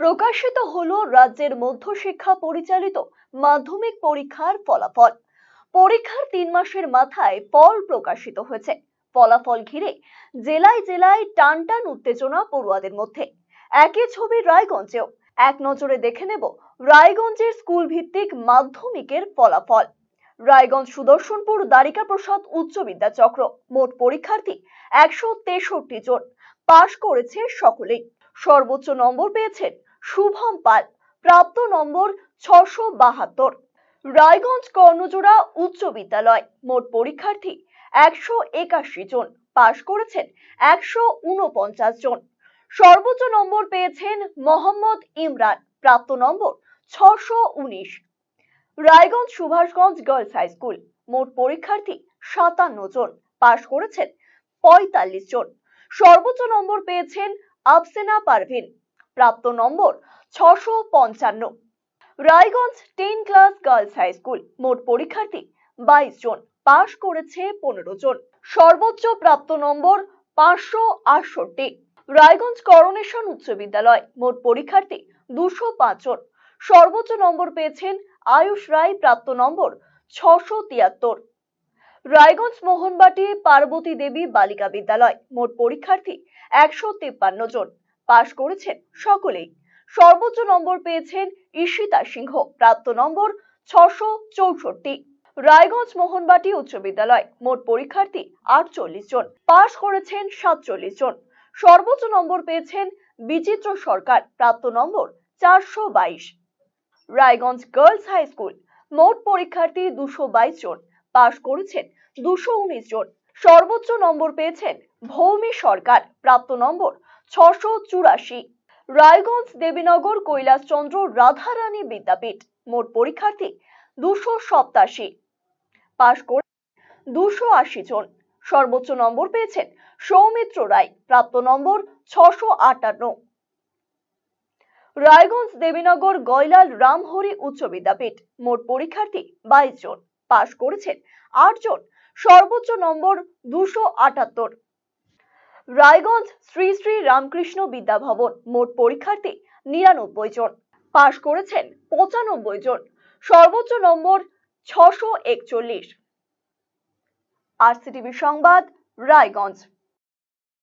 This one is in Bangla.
প্রকাশিত হলো রাজ্যের মধ্যশিক্ষা পরিচালিত মাধ্যমিক পরীক্ষার ফলাফল। পরীক্ষার তিন মাসের মাথায় ফল প্রকাশিত হয়েছে। ফলাফল ঘিরে জেলায় জেলায় টানটান উত্তেজনা পড়ুয়াদের মধ্যে। একই ছবি রায়গঞ্জেও। এক নজরে দেখে নেব রায়গঞ্জের স্কুল ভিত্তিক মাধ্যমিকের ফলাফল। রায়গঞ্জ সুদর্শনপুর দ্বারিকা প্রসাদ উচ্চ বিদ্যাচক্র মোট পরীক্ষার্থী একশো তেষট্টি জন। পাশ করেছে সকলেই। সর্বোচ্চ নম্বর পেয়েছেন শুভম পাল, প্রাপ্ত নম্বর ছশো বাহাত্তর। রায়গঞ্জ কর্ণজোড়া উচ্চ বিদ্যালয়, মোট পরীক্ষার্থী একশো একাশি জন, পাশ করেছেন একশো উনপঞ্চাশ জন। সর্বোচ্চ নম্বর পেয়েছেন মোহাম্মদ ইমরান, প্রাপ্ত নম্বর ছশো উনিশ। Raiganj Subhashganj girls high school, মোট পরীক্ষার্থী সাতান্ন জন, পাশ করেছেন পঁয়তাল্লিশ জন। সর্বোচ্চ নম্বর পেয়েছেন আফসেনা পারভিন প্রাপ্ত নম্বর ছশো পঞ্চান্ন। Raiganj ten class girls high school. মোট পরীক্ষার্থী বাইশ জন, পাশ করেছে পনেরো জন। সর্বোচ্চ প্রাপ্ত নম্বর পাঁচশো আটষট্টি। রায়গঞ্জ করোনেশন উচ্চ বিদ্যালয়। মোট পরীক্ষার্থী দুশো পাঁচ জন। সর্বোচ্চ নম্বর পেয়েছেন আয়ুষ রায়, প্রাপ্ত নম্বর ছশো তিয়াত্তর। রায়গঞ্জ মোহনবাটি পার্বতী দেবী বালিকা বিদ্যালয়। মোট পরীক্ষার্থী একশো তিপ্পান্ন জন। পাশ করেছেন সকলেই। সর্বোচ্চ নম্বর পেয়েছেন ঈশিতা সিংহ, প্রাপ্ত নম্বর ছশো চৌষট্টি। রায়গঞ্জ মোহনবাটি উচ্চ বিদ্যালয়, মোট পরীক্ষার্থী আটচল্লিশ জন, পাশ করেছেন সাতচল্লিশ জন। সর্বোচ্চ নম্বর পেয়েছেন বিচিত্র সরকার, প্রাপ্ত নম্বর চারশো বাইশ। রায়গঞ্জ গার্লস হাই স্কুল, মোট পরীক্ষার্থী দুশো বাইশ জন, পাশ করেছেন দুশো উনিশ জন। সর্বোচ্চ নম্বর পেয়েছেন ভৌমি সরকার, প্রাপ্ত নম্বর ছশো চুরাশি। রায়গঞ্জ দেবীনগর কৈলাসচন্দ্র রাধারানী বিদ্যাপীঠ। মোট পরীক্ষার্থী দুশো সপ্তাশি। পাশ করে দুশো আশি জন। সর্বোচ্চ নম্বর পেয়েছেন সৌমিত্র রায়। প্রাপ্ত নম্বর ছশো আটান্ন। রায়গঞ্জ দেবীনগর গয়লাল রামহরি উচ্চ বিদ্যাপীঠ। মোট পরীক্ষার্থী বাইশ জন। পাশ করেছেন আট জন। সর্বোচ্চ নম্বর দুশো আটাত্তর। রায়গঞ্জ শ্রী শ্রী রামকৃষ্ণ বিদ্যাভবন, মোট পরীক্ষার্থী নিরানব্বই জন। পাশ করেছেন পঁচানব্বই জন। সর্বোচ্চ নম্বর ছশো একচল্লিশ। আর সংবাদ, রায়গঞ্জ।